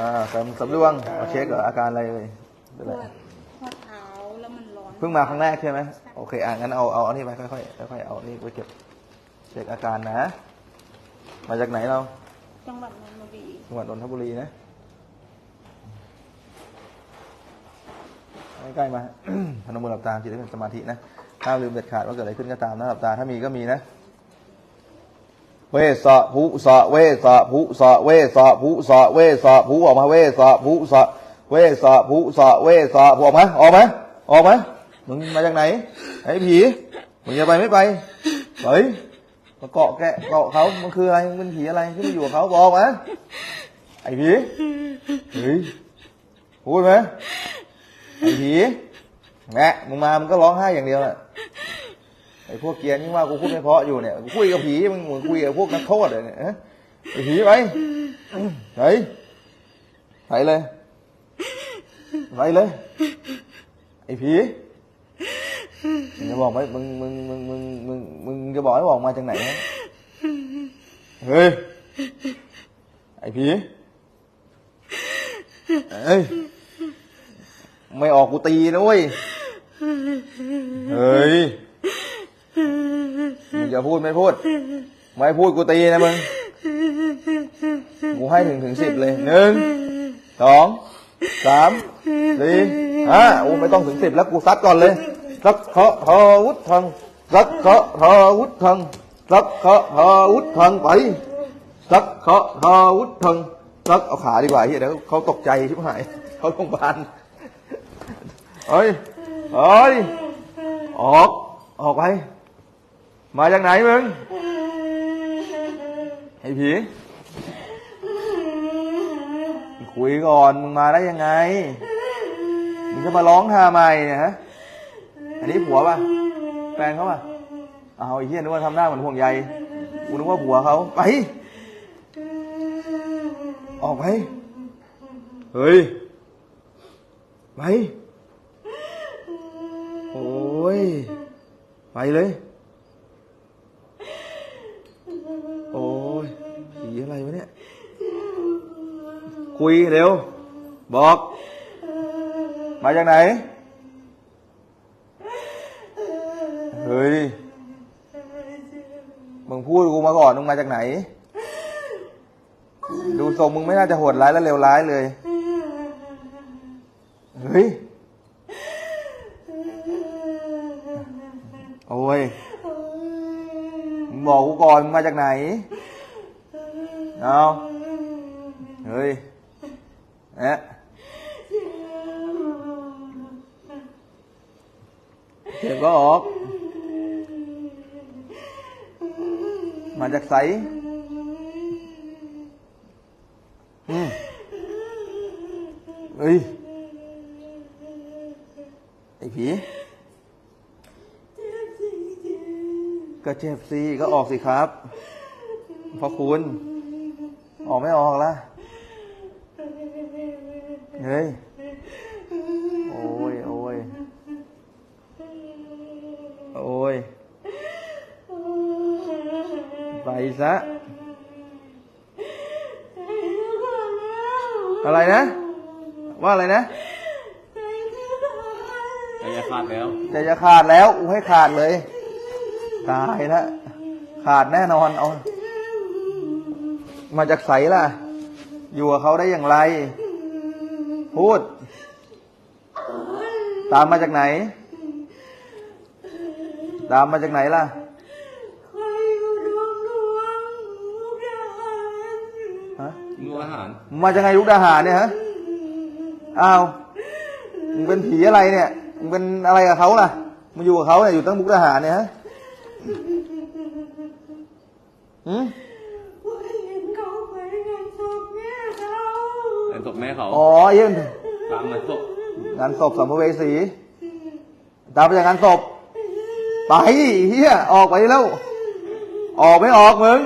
อ่าเสริมเสริมดวงมาเช็คเหรออาการอะไรเลยเป็นปไรวดข้อเท้าแล้วมันร้อนเพิ่งมาครั้งแรกใช่ไหมโอเคอะงั้นเอาเอาเอานี่ไปค่อยๆค่อยๆเอานี่ไปเก็บเช็คอาการนะ มาจากไหนเราจังหวัดนนทบุรีจังหวัดนนทบุรีนะใกล้ๆมา พนมมือหลับตาจิตให้เป็นสมาธินะห้ามลืมเด็ดขาดว่าเกิดอะไรขึ้นก็ตามนะหลับตาถ้ามีก็มีนะ เวสะภูสะเวสะภูสะเวสะภูสะเวสะภูออกมาเวสะภูสะเวสะภูสะเวสะภูออกมาออกมาออกมามึงมาจากไหนไอ้ผีมึงจะไปไม่ไปเฮ้ยมาเกาะแกะเกาะเขามันคืออะไรมึงเป็นผีอะไรที่มาอยู่กับเขาบอกมาไอ้ผีเฮ้ยพูดไหมไอ้ผีแม่มึงมามึงก็ร้องไห้อย่างเดียวแหละ ไอ้พวกเกียร์นี่ว่ากูพูดไม่เพาะอยู่เนี่ยกูคุยกับผีมึงเหมือนคุยกับพวกนักโทษเลยเนี่ยไอ้ผีไปไปไปเลยไปเลยไอ้ผีมึงจะบอกไหมมึงมึงมึงมึงมึงมึงจะบอกให้บอกมาจากไหนเฮ้ยไอ้ผีเอ้ยไม่ออกกูตีนะเว้ยเฮ้ย มึงจะพูดไม่พูด ไม่พูดกูตีนะมึง กูให้ถึงถึงสิบเลยหนึ่งสองสามสี่ห้าโอ้ไม่ต้องถึงสิบแล้วกูซัดก่อนเลยซักเคาะทอวุฒทังซักเคาะทอวุฒทังซักเคาะทอวุฒทังไปซักเคาะทอวุฒทังซักเอาขาดีกว่าเฮียเดี๋ยวเขาตกใจชิบหายเขาโรงพยาบาลเฮ้ยเฮ้ยออก ออกไป มาจากไหนมึงไอ้ผีคุยก่อนมึงมาได้ยังไงมึงจะมาร้องทำไมเนี่ยฮะอันนี้ผัวป่ะแฟนเขาป่ะเอาไอ้เหี้ยนึกว่าทำหน้าเหมือนห่วงใยกูนึกว่าผัวเขาไปออกไปเฮ้ยไปโอ้ยไปเลย อะไรวะเนี่ย คุยเร็ว บอก มาจากไหน เฮ้ย มึงพูดกูมาก่อน มึงมาจากไหน ดูทรงมึงไม่น่าจะโหดร้ายและเลวร้ายเลย เฮ้ย โอ้ยบอกกูก่อนมึงมาจากไหน เอาเฮ้ยเอ๊ะเก็บก็ออก มาจากไสอืมเฮ้ย ไอ้ผีก็เจ็บสิ ก็ออกสิครับ เพราะคุณ ออกไม่ออกละเฮ้ย โอ้ย โอ้ย โอ้ย ไปซะ อะไรนะ ว่าอะไรนะ ใจจะขาดแล้วใจจะขาดแล้ว อูให้ขาดเลย ตายละ ขาดแน่นอน เอา มาจากใสล่ะ อยู่กับเขาได้อย่างไร พูด ตามมาจากไหน ตามมาจากไหนล่ะฮะมูอาหารมึงมาจากไงลูกทหารเนี่ยฮะ อ้าวมึงเป็นผีอะไรเนี่ยมึงเป็นอะไรกับเขาล่ะมึงอยู่กับเขาเนี่ยอยู่ตั้งมุกทหารเนี่ยฮะหืม เป็นศพแม่เขาอ๋อเยี่ยมตามมาศพงานศพสัมภเวสีตามไปจากงานศพ ไปเฮียออกไปแล้ว ออกไม่ออกมึง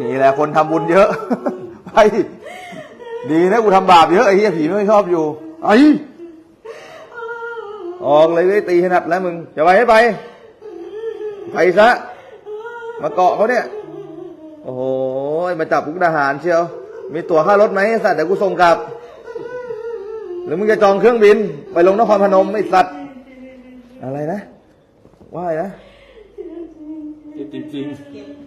นี่แหละคนทำบุญเยอะ ไป ดีนะกูทำบาปเยอะไอ้เหี้ยผีไม่ชอบอยู่ ไอ้ออกเลยได้ตีขนาดแล้วมึง จะไปให้ไป ไปซะ มาเกาะเขาเนี่ย โอ้โห มาจับพุกทหารเชียว มีตั๋วค่ารถไหมไอ้สัตว์เดี๋ยวกูส่งกลับ หรือมึงจะจองเครื่องบิน ไปลงนครพนมไอ้สัตว์ อะไรนะว่าอะไรนะ จริงจริง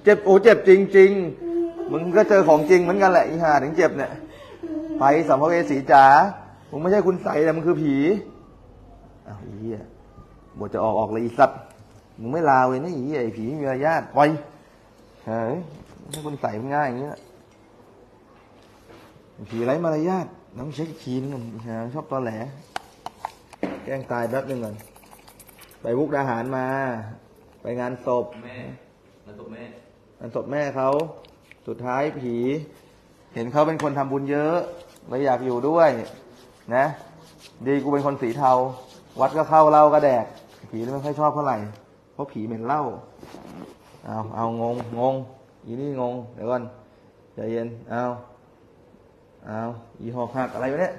เจ็บโอ้เจ็บจริง ๆ มึงก็เจอของจริงเหมือนกันแหละอีห่าถึงเจ็บเนี่ย ไปสัมภเวสีจ๋า มึงไม่ใช่คุณใสแต่มึงคือผี อ้าวไอ้เหี้ยบทจะออกออกเลยอีสัตว์ มึงไม่ลาเว้ยนะไอ้เหี้ยไอ้ผีไม่มีมารยาทปล่อยเฮ้ยไม่ ใช่คุณใสมันง่ายอย่างเงี้ยผีไร้มารยาทน้องเช็คอีกทีนึงอีห่าชอบตอแหล แกล้งตายแป๊บนึงก่อน ไปมุกดาหารมา ไปงานศพแม่แล้วตบแม่งานศพแม่เขา สุดท้ายผี เห็นเขาเป็นคนทำบุญเยอะเลยอยากอยู่ด้วย นะ ดีกูเป็นคนสีเทา วัดก็เข้าเหล้าก็แดก ผีไม่ค่อยชอบเท่าไหร่ เพราะผีเหม็นเหล้าเอาเอางงงง อีนี่งงเดี๋ยวก่อนใจเย็นเอาเอาอีหอกหักอะไรวะเนี่ย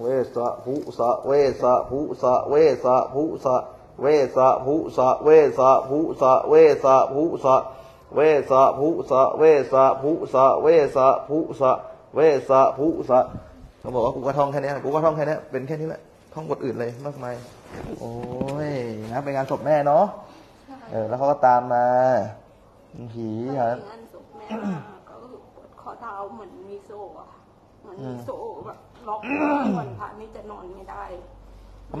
เวสะภุสะเวสะภุสะเวสะภุสะเวสะภุสะเวสะภุสะเวสะภุสะเวสะภุสะเวสะภุสะเวสะภุสะเวสะภุสะเขาบอกว่ากูก็ท่องแค่นี้กูก็ท่องแค่นี้เป็นแค่นี้แหละท่องบทอื่นเลยมากมายโอ้ยนะไปงานศพแม่เนาะเออแล้วเขาก็ตามมา ผีไปฮะงานศพแม่มาก็คือปวดข้อเท้าเหมือนมีโซ่อะค่ะเหมือนมีโซ่แบบล็อกวันพระนี่จะนอนไม่ได้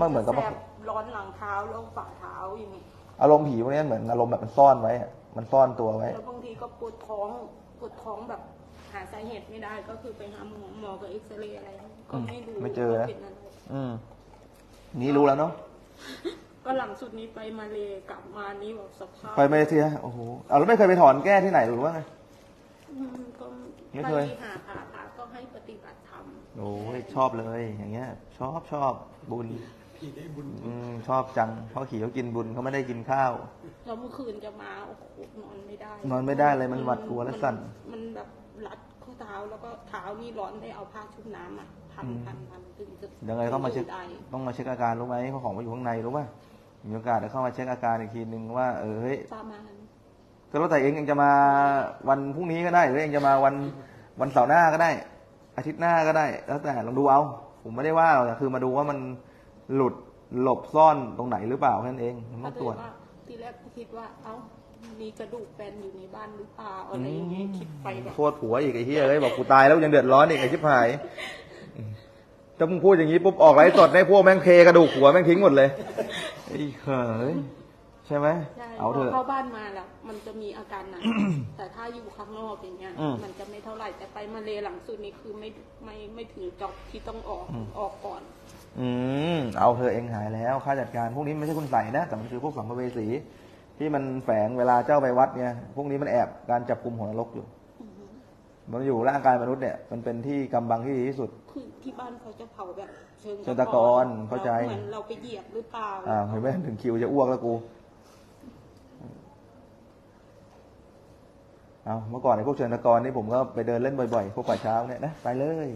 มันเหมือนกับแสบร้อนหลังเท้าแล้วฝ่าเท้าอย่างนี้อารมณ์ผีพวกนี้เหมือนอารมณ์แบบมันซ่อนไว้อะมันซ่อนตัวไว้ แล้วบางทีก็ปวดท้องปวดท้องแบบหาสาเหตุไม่ได้ก็คือไปหาหมอหมอก็เอ็กซเรย์อะไรก็ไม่รู้ไม่เจอนะ ว่าป็อะไร อืมนี่รู้แล้วเนาะ ก็หลังสุดนี้ไปมาเลยกลับมานี่แบบสภาพไปมาเลเซียโอ้โหเอาแล้วไม่เคยไปถอนแก้ที่ไหนหรือว่าไง อืมก็ไม่เคยไปหาพระพระก็ให้ปฏิบัติธรรมโอ้ยชอบเลยอย่างเงี้ย ชอบชอบบุญอืมชอบจังเพราะขี่เขากินบุญเขาไม่ได้กินข้าว แล้วเมื่อคืนจะมาโอ้โหนอนไม่ได้นอนไม่ได้เลยมันหวาดกลัวและสั่น มันแบบรัดข้อเท้าแล้วก็เท้านี่ร้อนได้เอาผ้าชุบน้ำอะพันพันพันถึงจะยังไงต้องมาเช็คได้ต้องมาเช็คอาการรู้ไหมเพราะของมาอยู่ข้างในรู้ป่ะ มีโอกาสเดี๋ยวเข้ามาเช็คอาการอีกทีนึงว่าเออเฮ้ยประมาณก็แล้วแต่เองเองจะมาวันพรุ่งนี้ก็ได้หรือเองจะมาวันวันเสาร์หน้าก็ได้ อาทิตย์หน้าก็ได้ แล้วแต่ลองดูเอา ผมไม่ได้ว่าหรอกแต่คือมาดูว่ามันหลุดหลบซ่อนตรงไหนหรือเปล่าแค่นั้นเองผมก็ต้องเลตรวจยว่าทีแรกคิดว่า เอ้ามีกระดูกแฟนอยู่ในบ้านหรือเปล่าอะไรอย่างงี้คิดไปแบบโทษผัวอีกไอ้เหี้ยเอ้ยบอกกูตายแล้วยังเดือดร้อนอีกไอ้ชิบหายถ้ามึงพูดอย่างนี้ปุ๊บออกไลฟ์สดในพวกแม่งเพกระดูกหัวแม่งทิ้งหมดเลย ไอ้เขยใช่ไหมใช่เอาเถพออะ เข้าบ้านมาแล้ว มันจะมีอาการหนัก แต่ถ้าอยู่ข้างนอกอย่างเงี้ย อืมมันจะไม่เท่าไหร่แต่ไปมาเลหลังสุดนี้คือไม่ไม่ไม่ถึงจอบที่ต้องออกออกก่อน อืมเอาเธอะเองหายแล้วค่าจัดการพวกนี้ไม่ใช่คุณใส่นะแต่มันคือพวกสัมภเวสี ที่มันแฝงเวลาเจ้าไปวัดเนี่ยพวกนี้มันแอบการจับกลุ่มหัวนรกอยู่ มันอยู่ร่างกายมนุษย์เนี่ยมันเป็นที่กำบังที่ดีที่สุด คือ ที่บ้านเขาจะเผาแบบเชิงเชิงตะกอนเข้าใจ เหมือนเราไปเหยียบหรือเปล่าอ่าเห็นไหมถึงคิวจะอ้วกแล้วกูเอาเมื่อก่อนไอ้พวกเชิญตะกอนนี่ผมก็ไปเดินเล่นบ่อยๆพวกป่าเช้าเนี่ยนะไปเลย